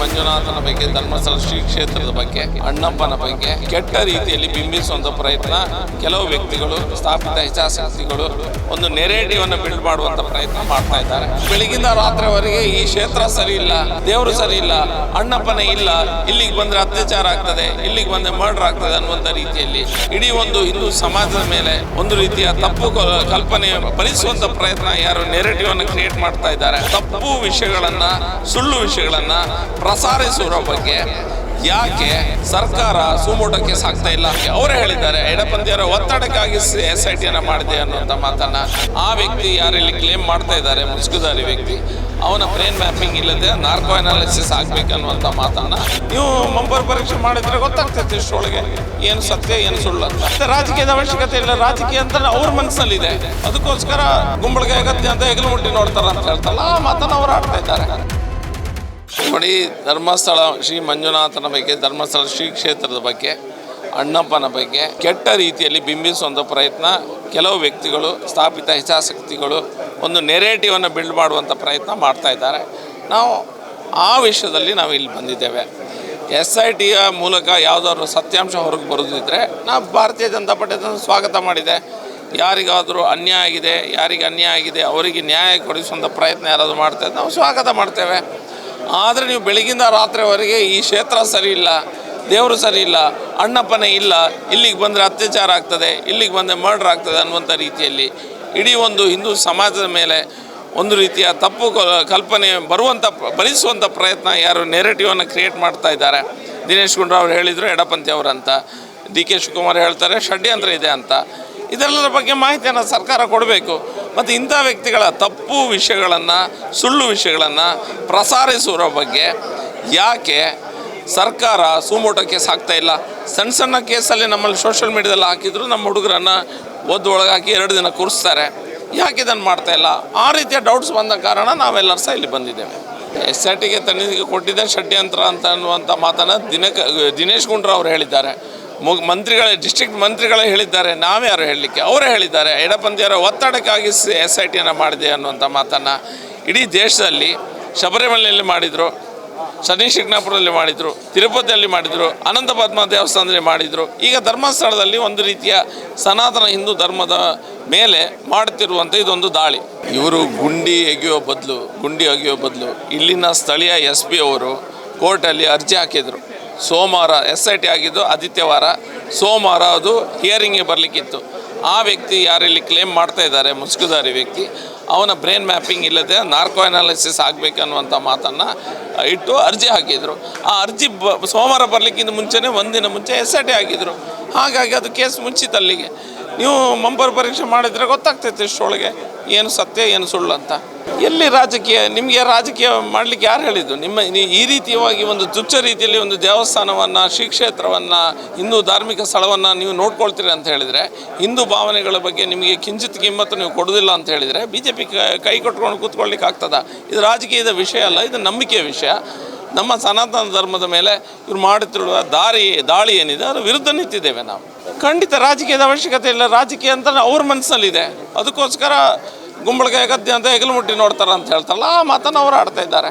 ಮಂಜುನಾಥನ ಬಗ್ಗೆ, ಧರ್ಮಸ್ಥಳ ಶ್ರೀ ಕ್ಷೇತ್ರದ ಬಗ್ಗೆ, ಅಣ್ಣಪ್ಪನ ಬಗ್ಗೆ ಕೆಟ್ಟ ರೀತಿಯಲ್ಲಿ ಬಿಂಬಿಸುವಂತ ಪ್ರಯತ್ನ ಕೆಲವು ವ್ಯಕ್ತಿಗಳು, ಸ್ಥಾಪಿತ ಹಿತಾಸಕ್ತಿಗಳು ಒಂದು ನೆರೇಟಿವ್ ಅನ್ನು ಬಿಲ್ಡ್ ಮಾಡುವಂತ ಪ್ರಯತ್ನ ಮಾಡ್ತಾ ಇದ್ದಾರೆ. ಬೆಳಗಿಂದ ರಾತ್ರಿವರೆಗೆ ಈ ಕ್ಷೇತ್ರ ಸರಿ ಇಲ್ಲ, ದೇವರು ಸರಿ ಇಲ್ಲ, ಅಣ್ಣಪ್ಪನೇ ಇಲ್ಲ, ಇಲ್ಲಿಗೆ ಬಂದ್ರೆ ಅತ್ಯಾಚಾರ ಆಗ್ತದೆ, ಇಲ್ಲಿಗೆ ಬಂದ್ರೆ ಮರ್ಡರ್ ಆಗ್ತದೆ ಅನ್ನುವಂತ ರೀತಿಯಲ್ಲಿ ಇಡೀ ಒಂದು ಹಿಂದೂ ಸಮಾಜದ ಮೇಲೆ ಒಂದು ರೀತಿಯ ತಪ್ಪು ಕಲ್ಪನೆ ಫಲಿಸುವಂತ ಪ್ರಯತ್ನ ಯಾರು ನೆರೆಟಿವ್ ಅನ್ನು ಕ್ರಿಯೇಟ್ ಮಾಡ್ತಾ ಇದ್ದಾರೆ. ತಪ್ಪು ವಿಷಯಗಳನ್ನ, ಸುಳ್ಳು ವಿಷಯಗಳನ್ನ ಪ್ರಸಾರಿಸುವ ಬಗ್ಗೆ ಯಾಕೆ ಸರ್ಕಾರ ಸುಮೋಟಕ್ಕೆ ಸಾಕ್ತಾ ಇಲ್ಲ ಅವರೇ ಹೇಳಿದ್ದಾರೆ. ಎಡಪಂದಿಯರ ಒತ್ತಡಕ್ಕಾಗಿ ಎಸ್ ಐ ಟಿಯನ್ನು ಮಾಡಿದೆ ಅನ್ನುವಂಥ ಮಾತನ್ನ ಆ ವ್ಯಕ್ತಿ ಯಾರಿಲ್ಲಿ ಕ್ಲೇಮ್ ಮಾಡ್ತಾ ಇದ್ದಾರೆ ಮುಸ್ಕುದಾರಿ ವ್ಯಕ್ತಿ, ಅವನ ಬ್ರೈನ್ ಮ್ಯಾಪಿಂಗ್ ಇಲ್ಲದೆ ನಾರ್ಕೋ ಅನಾಲಿಸಿಸ್ ಆಗ್ಬೇಕನ್ನುವಂಥ ಮಾತನ್ನ ನೀವು ಮಂಬರ್ ಪರೀಕ್ಷೆ ಮಾಡಿದ್ರೆ ಗೊತ್ತಾಗ್ತೈತಿ ಇಷ್ಟೊಳಗೆ ಏನು ಸತ್ಯ, ಏನು ಸುಳ್ಳು ಅಂತ. ರಾಜಕೀಯದ ಅವಶ್ಯಕತೆ ಇಲ್ಲ. ರಾಜಕೀಯ ಅಂತ ಅವ್ರ ಮನಸ್ಸಲ್ಲಿದೆ ಅದಕ್ಕೋಸ್ಕರ ಗುಂಬಳಗೆ ಅಗತ್ಯ ಅಂತ ಹೆಗಲು ಮುಟ್ಟಿ ನೋಡ್ತಾರ ಅಂತ ಹೇಳ್ತಾರಲ್ಲ, ಆ ಮಾತನ್ನ ಅವ್ರು ಆಡ್ತಾ ಇದ್ದಾರೆ. ನೋಡಿ ಧರ್ಮಸ್ಥಳ ಶ್ರೀ ಮಂಜುನಾಥನ ಬಗ್ಗೆ, ಧರ್ಮಸ್ಥಳ ಶ್ರೀ ಕ್ಷೇತ್ರದ ಬಗ್ಗೆ, ಅಣ್ಣಪ್ಪನ ಬಗ್ಗೆ ಕೆಟ್ಟ ರೀತಿಯಲ್ಲಿ ಬಿಂಬಿಸುವಂಥ ಪ್ರಯತ್ನ ಕೆಲವು ವ್ಯಕ್ತಿಗಳು, ಸ್ಥಾಪಿತ ಹಿತಾಸಕ್ತಿಗಳು ಒಂದು ನೆರೇಟಿವನ್ನು ಬಿಲ್ಡ್ ಮಾಡುವಂಥ ಪ್ರಯತ್ನ ಮಾಡ್ತಾ ಇದ್ದಾರೆ. ನಾವು ಆ ವಿಷಯದಲ್ಲಿ ನಾವು ಇಲ್ಲಿ ಬಂದಿದ್ದೇವೆ. ಎಸ್ ಐ ಟಿಯ ಮೂಲಕ ಯಾವುದಾದ್ರು ಸತ್ಯಾಂಶ ಹೊರಗೆ ಬರೋದಿದ್ದರೆ ನಾವು ಭಾರತೀಯ ಜನತಾ ಪಾರ್ಟಿ ಸ್ವಾಗತ ಮಾಡಿದೆ. ಯಾರಿಗಾದರೂ ಅನ್ಯಾಯ ಆಗಿದೆ, ಯಾರಿಗೆ ಅನ್ಯಾಯ ಆಗಿದೆ, ಅವರಿಗೆ ನ್ಯಾಯ ಕೊಡಿಸುವಂಥ ಪ್ರಯತ್ನ ಯಾರಾದರೂ ಮಾಡ್ತಾರೆ ನಾವು ಸ್ವಾಗತ ಮಾಡ್ತೇವೆ. ಆದರೆ ನೀವು ಬೆಳಗಿಂದ ರಾತ್ರಿವರೆಗೆ ಈ ಕ್ಷೇತ್ರ ಸರಿ ಇಲ್ಲ, ದೇವರು ಸರಿ ಇಲ್ಲ, ಅಣ್ಣಪ್ಪನೇ ಇಲ್ಲ, ಇಲ್ಲಿಗೆ ಬಂದರೆ ಅತ್ಯಾಚಾರ ಆಗ್ತದೆ, ಇಲ್ಲಿಗೆ ಬಂದರೆ ಮರ್ಡರ್ ಆಗ್ತದೆ ಅನ್ನುವಂಥ ರೀತಿಯಲ್ಲಿ ಇಡೀ ಒಂದು ಹಿಂದೂ ಸಮಾಜದ ಮೇಲೆ ಒಂದು ರೀತಿಯ ತಪ್ಪು ಕಲ್ಪನೆ ಬರುವಂಥ, ಬಲಿಸುವಂಥ ಪ್ರಯತ್ನ ಯಾರು ನೆರೆಟಿವನ್ನು ಕ್ರಿಯೇಟ್ ಮಾಡ್ತಾ ಇದ್ದಾರೆ. ದಿನೇಶ್ ಗುಂಡ್ರಾವ್ ಅವರು ಹೇಳಿದರು, ಎಡಪಂಥಿ ಅವರಂತ ಡಿ ಕೆ ಶಿವಕುಮಾರ್ ಹೇಳ್ತಾರೆ, ಷಡ್ಯಂತ್ರ ಇದೆ ಅಂತ. ಇದೆಲ್ಲರ ಬಗ್ಗೆ ಮಾಹಿತಿಯನ್ನು ಸರ್ಕಾರ ಕೊಡಬೇಕು. ಮತ್ತು ಇಂಥ ವ್ಯಕ್ತಿಗಳ ತಪ್ಪು ವಿಷಯಗಳನ್ನು, ಸುಳ್ಳು ವಿಷಯಗಳನ್ನು ಪ್ರಸಾರಿಸುವ ಬಗ್ಗೆ ಯಾಕೆ ಸರ್ಕಾರ ಸುಮೋಟೋ ಕೇಸ್ ಹಾಕ್ತಾ ಇಲ್ಲ? ಸಣ್ಣ ಸಣ್ಣ ಕೇಸಲ್ಲಿ ನಮ್ಮಲ್ಲಿ ಸೋಷಿಯಲ್ ಮೀಡಿಯಾದಲ್ಲಿ ಹಾಕಿದ್ರು ನಮ್ಮ ಹುಡುಗರನ್ನು ಒದ್ದು ಒಳಗೆ ಹಾಕಿ ಎರಡು ದಿನ ಕೂರಿಸ್ತಾರೆ. ಯಾಕೆ ಇದನ್ನು ಮಾಡ್ತಾ ಇಲ್ಲ? ಆ ರೀತಿಯ ಡೌಟ್ಸ್ ಬಂದ ಕಾರಣ ನಾವೆಲ್ಲರೂ ಸಹ ಇಲ್ಲಿ ಬಂದಿದ್ದೇವೆ. ಎಸ್ ಆರ್ ಟಿಗೆ ತನಿಖೆಗೆ ಕೊಟ್ಟಿದ್ದೆ, ಷಡ್ಯಂತ್ರ ಅಂತ ಅನ್ನುವಂಥ ಮಾತನ್ನು ದಿನಕ, ದಿನೇಶ್ ಗುಂಡ್ರಾವ್ ಅವರು ಹೇಳಿದ್ದಾರೆ. ಮಂತ್ರಿಗಳೇ ಡಿಸ್ಟ್ರಿಕ್ಟ್ ಮಂತ್ರಿಗಳೇ ಹೇಳಿದ್ದಾರೆ ನಾವ್ಯಾರು ಹೇಳಲಿಕ್ಕೆ? ಅವರೇ ಹೇಳಿದ್ದಾರೆ ಎಡಪಂಥೀಯರ ಒತ್ತಡಕ್ಕಾಗಿ ಎಸ್ ಐ ಟಿಯನ್ನು ಮಾಡಿದೆ ಅನ್ನುವಂಥ ಮಾತನ್ನು ಇಡೀ ದೇಶದಲ್ಲಿ ಶಬರಿಮಲೆಯಲ್ಲಿ ಮಾಡಿದರು, ಶನಿ ಶಿಗ್ನಾಪುರದಲ್ಲಿ ಮಾಡಿದರು, ತಿರುಪತಿಯಲ್ಲಿ ಮಾಡಿದರು ಅನಂತ ಪದ್ಮ ದೇವಸ್ಥಾನದಲ್ಲಿ ಮಾಡಿದರು. ಈಗ ಧರ್ಮಸ್ಥಳದಲ್ಲಿ ಒಂದು ರೀತಿಯ ಸನಾತನ ಹಿಂದೂ ಧರ್ಮದ ಮೇಲೆ ಮಾಡುತ್ತಿರುವಂಥ ಇದೊಂದು ದಾಳಿ. ಇವರು ಗುಂಡಿ ಎಗೆಯೋ ಬದಲು, ಗುಂಡಿ ಅಗೆಯೋ ಬದಲು ಇಲ್ಲಿನ ಸ್ಥಳೀಯ ಎಸ್ ಪಿ ಅವರು ಕೋರ್ಟಲ್ಲಿ ಅರ್ಜಿ ಹಾಕಿದರು. ಸೋಮವಾರ ಎಸ್ ಐ ಟಿ ಆಗಿದ್ದು ಆದಿತ್ಯವಾರ ಸೋಮವಾರ ಅದು ಹಿಯರಿಂಗ್ಗೆ ಬರಲಿಕ್ಕಿತ್ತು. ಆ ವ್ಯಕ್ತಿ ಯಾರಿಲ್ಲಿ ಕ್ಲೇಮ್ ಮಾಡ್ತಾ ಇದ್ದಾರೆ, ಮುಸುಕುದಾರಿ ವ್ಯಕ್ತಿ, ಅವನ ಬ್ರೈನ್ ಮ್ಯಾಪಿಂಗ್ ಇಲ್ಲದೆ ನಾರ್ಕೋ ಅನಾಲಿಸಿಸ್ ಆಗಬೇಕನ್ನುವಂಥ ಮಾತನ್ನು ಇಟ್ಟು ಅರ್ಜಿ ಹಾಕಿದರು. ಆ ಅರ್ಜಿ ಬ, ಸೋಮವಾರ ಬರಲಿಕ್ಕಿಂತ ಮುಂಚೆನೇ, ಒಂದಿನ ಮುಂಚೆ ಎಸ್ ಐ ಟಿ ಆಗಿದ್ರು. ಹಾಗಾಗಿ ಅದು ಕೇಸ್ ಮುಚ್ಚಿತ್ತು ಅಲ್ಲಿಗೆ. ನೀವು ಮಂಬರ್ ಪರೀಕ್ಷೆ ಮಾಡಿದರೆ ಗೊತ್ತಾಗ್ತೈತೆ ಇಷ್ಟರೊಳಗೆ, ಏನು ಸತ್ಯ, ಏನು ಸುಳ್ಳು ಅಂತ. ಎಲ್ಲಿ ರಾಜಕೀಯ, ನಿಮಗೆ ರಾಜಕೀಯ ಮಾಡಲಿಕ್ಕೆ ಯಾರು ಹೇಳಿದ್ದು? ನಿಮ್ಮ ಈ ರೀತಿಯಾಗಿ ಒಂದು ತುಚ್ಛ ರೀತಿಯಲ್ಲಿ ಒಂದು ದೇವಸ್ಥಾನವನ್ನು, ಶ್ರೀ ಕ್ಷೇತ್ರವನ್ನು, ಹಿಂದೂ ಧಾರ್ಮಿಕ ಸ್ಥಳವನ್ನು ನೀವು ನೋಡ್ಕೊಳ್ತೀರಿ ಅಂತ ಹೇಳಿದರೆ, ಹಿಂದೂ ಭಾವನೆಗಳ ಬಗ್ಗೆ ನಿಮಗೆ ಕಿಂಚಿತ್ ಕಿಮ್ಮತ್ತು ನೀವು ಕೊಡೋದಿಲ್ಲ ಅಂತ ಹೇಳಿದರೆ ಬಿ ಜೆ ಪಿ ಕೈ ಕೊಟ್ಕೊಂಡು ಕೂತ್ಕೊಳ್ಳಿಕ್ಕೆ ಆಗ್ತದ? ಇದು ರಾಜಕೀಯದ ವಿಷಯ ಅಲ್ಲ, ಇದು ನಂಬಿಕೆಯ ವಿಷಯ. ನಮ್ಮ ಸನಾತನ ಧರ್ಮದ ಮೇಲೆ ಇವ್ರು ಮಾಡುತ್ತಿರುವ ದಾರಿ, ದಾಳಿ ಏನಿದೆ, ಅದರ ವಿರುದ್ಧ ನಿಂತಿದ್ದೇವೆ ನಾವು. ಖಂಡಿತ ರಾಜಕೀಯದ ಅವಶ್ಯಕತೆ ಇಲ್ಲ, ರಾಜಕೀಯ ಅಂತ ಅವ್ರ ಮನಸ್ಸಲ್ಲಿದೆ. ಅದಕ್ಕೋಸ್ಕರ ಗುಂಬಳಿಗೆ ಗದ್ದೆ ಅಂತ ಹೆಗಲು ಮುಟ್ಟಿ ನೋಡ್ತಾರೆ ಅಂತ ಹೇಳ್ತಾರಲ್ಲ ಆ ಮಾತನ್ನು ಅವರು ಆಡ್ತಾ ಇದ್ದಾರೆ.